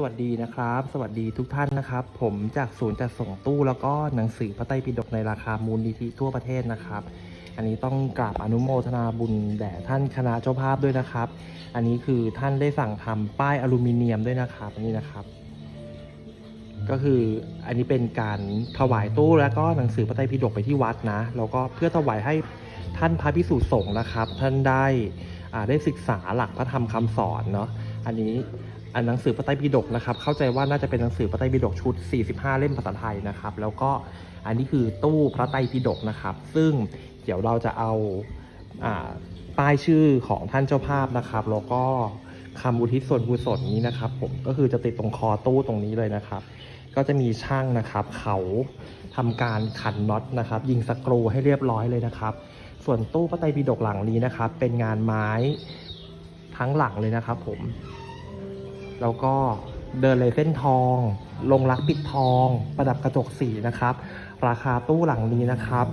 สวัสดีนะครับ สวัสดีทุกท่านนะครับ ผมจากศูนย์จัดส่งตู้แล้วก็หนังสือพระไตรปิฎกในราคามูลนิธิทั่วประเทศนะครับ อันนี้ต้องกราบอนุโมทนาบุญแด่ท่านคณะเจ้าภาพด้วยนะครับ อันนี้คือท่านได้สั่งทำป้ายอลูมิเนียมด้วยนะครับนี่นะครับ ก็คืออันนี้เป็นการถวายตู้แล้วก็หนังสือพระไตรปิฎกไปที่วัดนะแล้วก็เพื่อถวายให้ท่านพระพิสุสงฆ์นะครับ ท่านได้อ่าได้ศึกษาหลักพระธรรมคำสอนเนาะอันนี้ อันหนังสือพระไตรปิฎกนะครับ เข้าใจว่าน่าจะเป็นหนังสือพระไตรปิฎกชุด 45 เล่มภาษาไทยนะครับ แล้วก็อันนี้คือตู้พระไตรปิฎกนะครับ ซึ่งเดี๋ยวเราจะเอาอ่าป้ายชื่อของท่านเจ้าภาพนะครับ แล้วก็คำอุทิศส่วนกุศลนี้นะครับผมก็คือจะติดตรงคอตู้ตรงนี้เลยนะครับ ก็จะมีช่างนะครับ เขาทำการขันน็อตนะครับ ยิงสกรูให้เรียบร้อยเลยนะครับ ส่วนตู้พระไตรปิฎกหลังนี้นะครับ เป็นงานไม้ทั้งหลังเลยนะครับ ผม แล้วก็เดินเลยเส้นทอง ลงรักปิดทอง ประดับกระจกสีนะครับ ราคาตู้หลังนี้นะครับ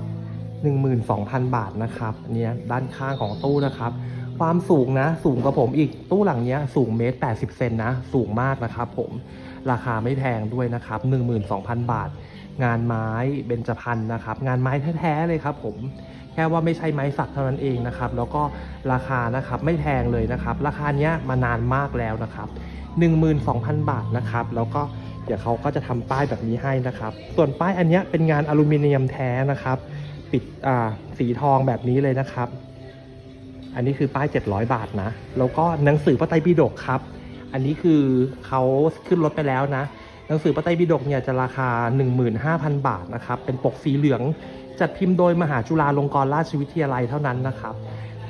12,000 บาทนะครับนเนี้ยด้านข้างของตู้นะครับ ความสูงนะสูงกว่าผมอีกตู้หลังเนี้ยสูงเมตร80เซนนะ สูงมากนะครับผมราคาไม่แพงด้วยนะครับ 12,000 บาท งานไม้เบญจพรรณนะครับ งานไม้แท้ๆเลยครับผมแค่ว่าไม่ใช่ไม้สักเท่านั้นเองนะครับ แล้วก็ราคานะครับไม่แพงเลยนะครับ ราคาเนี้ยมานานมากแล้วนะครับ 12,000 บาทนะครับ แล้วก็เดี๋ยวเขาก็จะทำป้ายแบบนี้ให้นะครับ ส่วนป้ายอันเนี้ยเป็นงานอลูมิเนียมแท้นะครับ ปิดอ่าสีทองแบบนี้เลยนะครับ อันนี้คือป้าย 700 บาทนะ แล้วก็หนังสือพระไตรปิฎกครับ อันนี้คือเขาขึ้นรถไปแล้วนะ หนังสือพระไตรปิฎกเนี่ยจะราคา 15,000 บาทนะครับ เป็นปกสีเหลืองจัดพิมพ์โดยมหาจุฬาลงกรณราชวิทยาลัยเท่านั้นนะครับ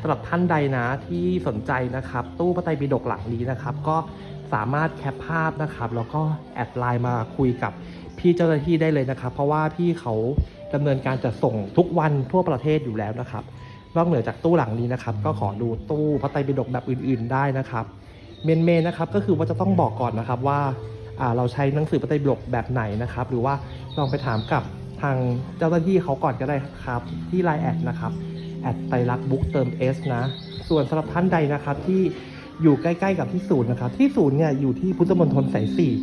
สำหรับท่านใดนะที่สนใจนะครับ ตู้พระไตรปิฎกหลังนี้นะครับ ก็สามารถแคปภาพนะครับ แล้วก็แอดไลน์มาคุยกับพี่เจ้าหน้าที่ได้เลยนะครับ เพราะว่าพี่เขาดำเนินการจัดส่งทุกวันทั่วประเทศอยู่แล้วนะครับนอกเหนือจากตู้หลังนี้นะครับ ก็ขอดูตู้พระไตรปิฎกแบบอื่น ๆ ได้นะครับ เมนเมนนะครับก็คือว่าจะต้องบอกก่อนนะครับว่า เราใช้หนังสือพระไตรปิฎกแบบไหนนะครับ หรือว่าลองไปถามกับทางเจ้าหน้าที่เขาก่อนก็ได้ครับ ที่ไลน์แอดนะครับแอดไตรลักษณ์บุ๊กเติม S นะ ส่วนสำหรับท่านใดนะครับที่อยู่ใกล้ๆกับที่ศูนย์นะครับ ที่ศูนย์เนี่ยอยู่ที่พุทธมณฑลสายสี่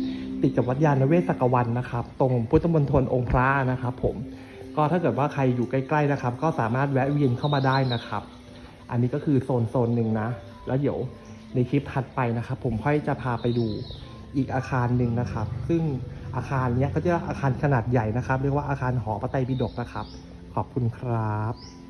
ติดกับวัดยาณเวศกวันนะครับ ตรงพุทธมณฑลองค์พระนะครับผมก็ถ้าเกิดว่าใครอยู่ใกล้ๆนะครับ ก็สามารถแวะเวียนเข้ามาได้นะครับ อันนี้ก็คือโซนโซนหนึ่งนะ แล้วเดี๋ยวในคลิปถัดไปนะครับ ผมค่อยจะพาไปดู อีกอาคารหนึ่งนะครับ ซึ่งอาคารนี้เขาจะอาคารขนาดใหญ่นะครับ เรียกว่าอาคารหอพระไตรปิฎกนะครับ ขอบคุณครับ